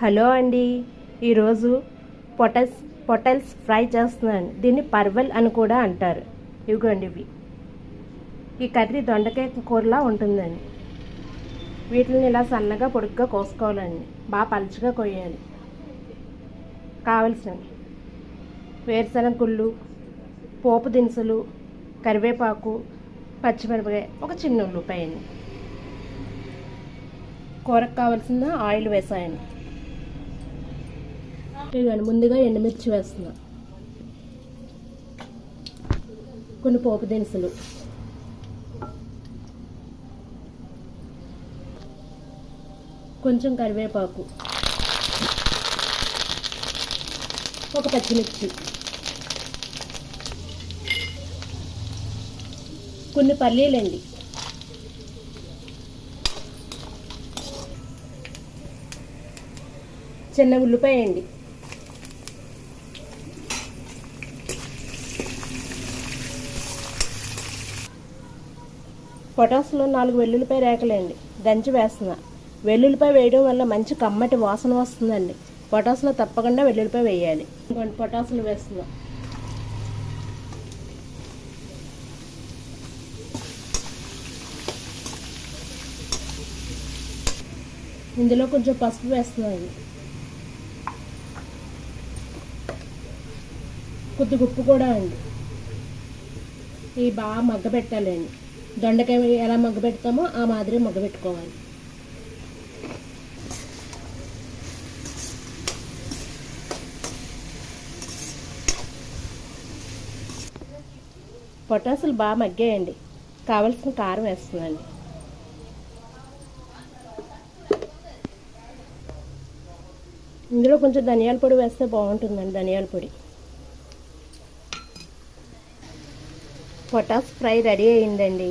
Hello అండి. ఈరోజు పొటల్స్ పొటల్స్ ఫ్రై చేస్తున్నాను. దీన్ని పర్వల్ అని కూడా అంటారు. ఇవిగోండి ఇవి. ఈ కర్రీ దొండకాయ కూరలా ఉంటుందండి. వీటిని ఇలా సన్నగా పొడుగ్గా కోసుకోవాలండి. బాగా పలుచగా కొయ్యాలి కావలసినవి. వేరుశనగ గుళ్ళు పోపు దినుసులు కరివేపాకు పచ్చిమిరపకాయ ఒక చిన్న ఉల్లిపాయ అండి కూరకు కావాల్సిన ఆయిల్ వేసాయండి. ఇదిగోండి ముందుగా ఎండుమిర్చి వేస్తున్నా. కొన్ని పోపు దినుసులు. కొంచెం కరివేపాకు. ఒక పచ్చిమిర్చి. కొన్ని పల్లీలండి. చిన్న ఉల్లిపాయ అండి పొటాస్లో నాలుగు వెల్లుల్లిపాయ రేకలండి. దంచి వేస్తున్నా. వెల్లుల్లిపాయ వేయడం వల్ల మంచి కమ్మటి వాసన వస్తుందండి. పొటాస్లో తప్పకుండా వెల్లుల్లిపాయ వేయాలి. ఇంకొన్ని పొటాసులు వేస్తున్నా. ఇందులో కొంచెం పసుపు వేస్తున్నాను కొద్దిగా ఉప్పు కూడా అండి. ఇవి బాగా మగ్గబెట్టాలండి. దొండకాయ ఎలా మగ్గబెడతామో ఆ మాదిరి మగ్గబెట్టుకోవాలి పొటాసులు బాగా మగ్గాయండి. కావలసిన కారం వేస్తుందండి ఇందులో కొంచెం ధనియాల పొడి వేస్తే బాగుంటుందండి ధనియాల పొడి. పొటాస్ ఫ్రై రెడీ అయిందండి.